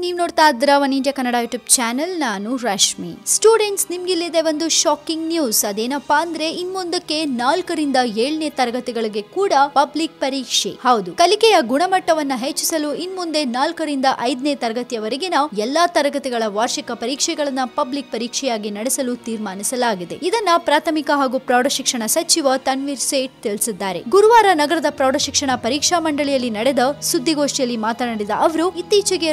ನೀವು ನೋಡ್ತಾ ಇದ್ದೀರಾ ವಾಣಿಜ್ಯ ಕನ್ನಡ ಯೂಟ್ಯೂಬ್ ಚಾನೆಲ್. ನಾನು ರಶ್ಮಿ. ಸ್ಟೂಡೆಂಟ್ಸ್, ನಿಮ್ಗಿಲ್ಲಿದೆ ಒಂದು ಶಾಕಿಂಗ್ ನ್ಯೂಸ್ ಅದೇನಪ್ಪಾ ಅಂದ್ರೆ ಇನ್ ಮುಂದಕ್ಕೆ ನಾಲ್ಕರಿಂದ ಏಳನೇ ತರಗತಿಗಳಿಗೆ ಕೂಡ ಪಬ್ಲಿಕ್ ಪರೀಕ್ಷೆ. ಹೌದು. ಕಲಿಕೆಯ ಗುಣಮಟ್ಟವನ್ನ ಹೆಚ್ಚಿಸಲು ಇನ್ ಮುಂದೆ ನಾಲ್ಕರಿಂದ ಐದನೇ ತರಗತಿಯವರೆಗಿನ ಎಲ್ಲಾ ತರಗತಿಗಳ ವಾರ್ಷಿಕ ಪರೀಕ್ಷೆಗಳನ್ನ ಪಬ್ಲಿಕ್ ಪರೀಕ್ಷೆಯಾಗಿ ನಡೆಸಲು ತೀರ್ಮಾನಿಸಲಾಗಿದೆ. ಇದನ್ನ ಪ್ರಾಥಮಿಕ ಹಾಗೂ ಪ್ರೌಢಶಿಕ್ಷಣ ಸಚಿವ ತನ್ವೀರ್ ಸೇಠ್ ತಿಳಿಸಿದ್ದಾರೆ. ಗುರುವಾರ ನಗರದ ಪ್ರೌಢಶಿಕ್ಷಣ ಪರೀಕ್ಷಾ ಮಂಡಳಿಯಲ್ಲಿ ನಡೆದ ಸುದ್ದಿಗೋಷ್ಠಿಯಲ್ಲಿ ಮಾತನಾಡಿದ ಅವರು, ಇತ್ತೀಚೆಗೆ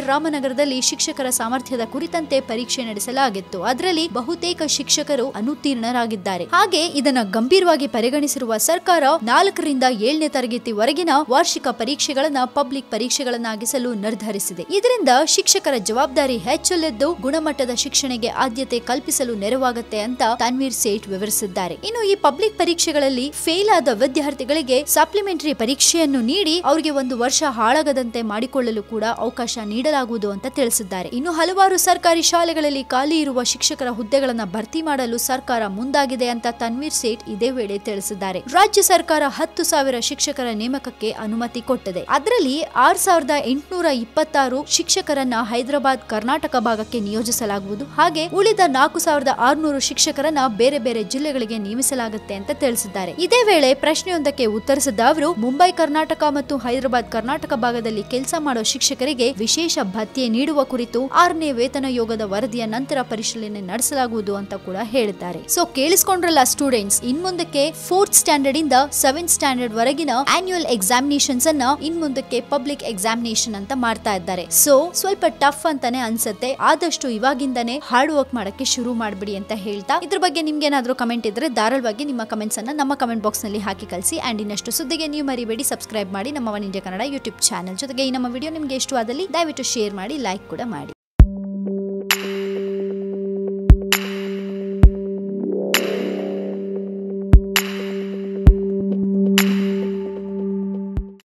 ರಾಮನಗರದಲ್ಲಿ ಶಿಕ್ಷಕರ ಸಾಮರ್ಥ್ಯದ ಕುರಿತಂತೆ ಪರೀಕ್ಷೆ ನಡೆಸಲಾಗಿತ್ತು. ಅದರಲ್ಲಿ ಬಹುತೇಕ ಶಿಕ್ಷಕರು ಅನುತ್ತೀರ್ಣರಾಗಿದ್ದಾರೆ. ಹಾಗೆ ಇದನ್ನ ಗಂಭೀರವಾಗಿ ಪರಿಗಣಿಸಿರುವ ಸರ್ಕಾರ ನಾಲ್ಕರಿಂದ ಏಳನೇ ತರಗತಿವರೆಗಿನ ವಾರ್ಷಿಕ ಪರೀಕ್ಷೆಗಳನ್ನ ಪಬ್ಲಿಕ್ ಪರೀಕ್ಷೆಗಳನ್ನಾಗಿಸಲು ನಿರ್ಧರಿಸಿದೆ. ಇದರಿಂದ ಶಿಕ್ಷಕರ ಜವಾಬ್ದಾರಿ ಹೆಚ್ಚಲಿದ್ದು ಗುಣಮಟ್ಟದ ಶಿಕ್ಷಣಕ್ಕೆ ಆದ್ಯತೆ ಕಲ್ಪಿಸಲು ನೆರವಾಗುತ್ತೆ ಅಂತ ತನ್ವೀರ್ ಸೇಠ್ ವಿವರಿಸಿದ್ದಾರೆ. ಇನ್ನು ಈ ಪಬ್ಲಿಕ್ ಪರೀಕ್ಷೆಗಳಲ್ಲಿ ಫೇಲ್ ಆದ ವಿದ್ಯಾರ್ಥಿಗಳಿಗೆ ಸಪ್ಲಿಮೆಂಟರಿ ಪರೀಕ್ಷೆಯನ್ನು ನೀಡಿ ಅವರಿಗೆ ಒಂದು ವರ್ಷ ಹಾಳಾಗದಂತೆ ಮಾಡಿಕೊಳ್ಳಲು ಕೂಡ ಅವಕಾಶ ನೀಡಲಾಗುವುದು ಅಂತ ತಿಳಿಸಿದ್ದಾರೆ. ಇನ್ನು ಹಲವಾರು ಸರ್ಕಾರಿ ಶಾಲೆಗಳಲ್ಲಿ ಖಾಲಿ ಇರುವ ಶಿಕ್ಷಕರ ಹುದ್ದೆಗಳನ್ನ ಭರ್ತಿ ಮಾಡಲು ಸರ್ಕಾರ ಮುಂದಾಗಿದೆ ಅಂತ ತನ್ವೀರ್ ಸೇಠ್ ಇದೇ ವೇಳೆ ತಿಳಿಸಿದ್ದಾರೆ. ರಾಜ್ಯ ಸರ್ಕಾರ ಹತ್ತು ಸಾವಿರ ಶಿಕ್ಷಕರ ನೇಮಕಕ್ಕೆ ಅನುಮತಿ ಕೊಟ್ಟಿದೆ. ಅದರಲ್ಲಿ ಆರ್ ಸಾವಿರದ ಎಂಟುನೂರ ಇಪ್ಪತ್ತಾರು ಶಿಕ್ಷಕರನ್ನ ಹೈದರಾಬಾದ್, ಕರ್ನಾಟಕ ಭಾಗಕ್ಕೆ ನಿಯೋಜಿಸಲಾಗುವುದು. ಹಾಗೆ ಉಳಿದ ನಾಲ್ಕು ಸಾವಿರದ ಆರುನೂರು ಶಿಕ್ಷಕರನ್ನ ಬೇರೆ ಬೇರೆ ಜಿಲ್ಲೆಗಳಿಗೆ ನೇಮಿಸಲಾಗುತ್ತೆ ಅಂತ ತಿಳಿಸಿದ್ದಾರೆ. ಇದೇ ವೇಳೆ ಪ್ರಶ್ನೆಯೊಂದಕ್ಕೆ ಉತ್ತರಿಸಿದ ಅವರು, ಮುಂಬೈ, ಕರ್ನಾಟಕ ಮತ್ತು ಹೈದರಾಬಾದ್, ಕರ್ನಾಟಕ ಭಾಗದಲ್ಲಿ ಕೆಲಸ ಮಾಡುವ ಶಿಕ್ಷಕರಿಗೆ ವಿಶೇಷ ಭತ್ಯೆ ನೀಡುವ ಕುರಿತು ಆರನೇ ವೇತನ ಯೋಗದ ವರದಿಯ ನಂತರ ಪರಿಶೀಲನೆ ನಡೆಸಲಾಗುವುದು ಅಂತ ಕೂಡ ಹೇಳಿದ್ದಾರೆ. ಸೊ ಕೇಳಿಸ್ಕೊಂಡ್ರಲ್ಲ ಸ್ಟೂಡೆಂಟ್ಸ್ ಇನ್ ಮುಂದಕ್ಕೆ ಫೋರ್ತ್ ಸ್ಟ್ಯಾಂಡರ್ಡ್ ಇಂದ ಸೆವೆಂತ್ ಸ್ಟ್ಯಾಂಡರ್ಡ್ ವರೆಗಿನ ಆನ್ಯುಯಲ್ ಎಕ್ಸಾಮಿನೇಷನ್ಸ್ ಅನ್ನ ಇನ್ ಮುಂದಕ್ಕೆ ಪಬ್ಲಿಕ್ ಎಕ್ಸಾಮಿನೇಷನ್ ಅಂತ ಮಾಡ್ತಾ ಇದ್ದಾರೆ. ಸೊ ಸ್ವಲ್ಪ ಟಫ್ ಅಂತಾನೆ ಅನ್ಸುತ್ತೆ. ಆದಷ್ಟು ಇವಾಗಿಂದಾನೆ ಹಾರ್ಡ್ ವರ್ಕ್ ಮಾಡಕ್ಕೆ ಶುರು ಮಾಡ್ಬಿಡಿ ಅಂತ ಹೇಳ್ತಾ, ಇದ್ರ ಬಗ್ಗೆ ನಿಮ್ಗೆ ಏನಾದ್ರೂ ಕಮೆಂಟ್ ಇದ್ರೆ ಧಾರಾಳವಾಗಿ ನಿಮ್ಮ ಕಮೆಂಟ್ಸ್ ಅನ್ನ ನಮ್ಮ ಕಮೆಂಟ್ ಬಾಕ್ಸ್ನಲ್ಲಿ ಹಾಕಿ ಕಳಿಸಿ. ಅಂಡ್ ಇನ್ನಷ್ಟು ಸುದ್ದಿಗೆ ನೀವು ಮರಿಬೇಡಿ ಸಬ್ಸ್ಕ್ರೈಬ್ ಮಾಡಿ ನಮ್ಮ One India Kannada YouTube channel ಜೊತೆಗೆ ಈ ನಮ್ಮ ವಿಡಿಯೋ ನಿಮ್ಗೆ ಇಷ್ಟವಾದಲ್ಲಿ ದಯವಿಟ್ಟು ಶೇರ್ ಮಾಡಿ ಲೈಕ್ ಕೂಡ ಮಾಡಿ.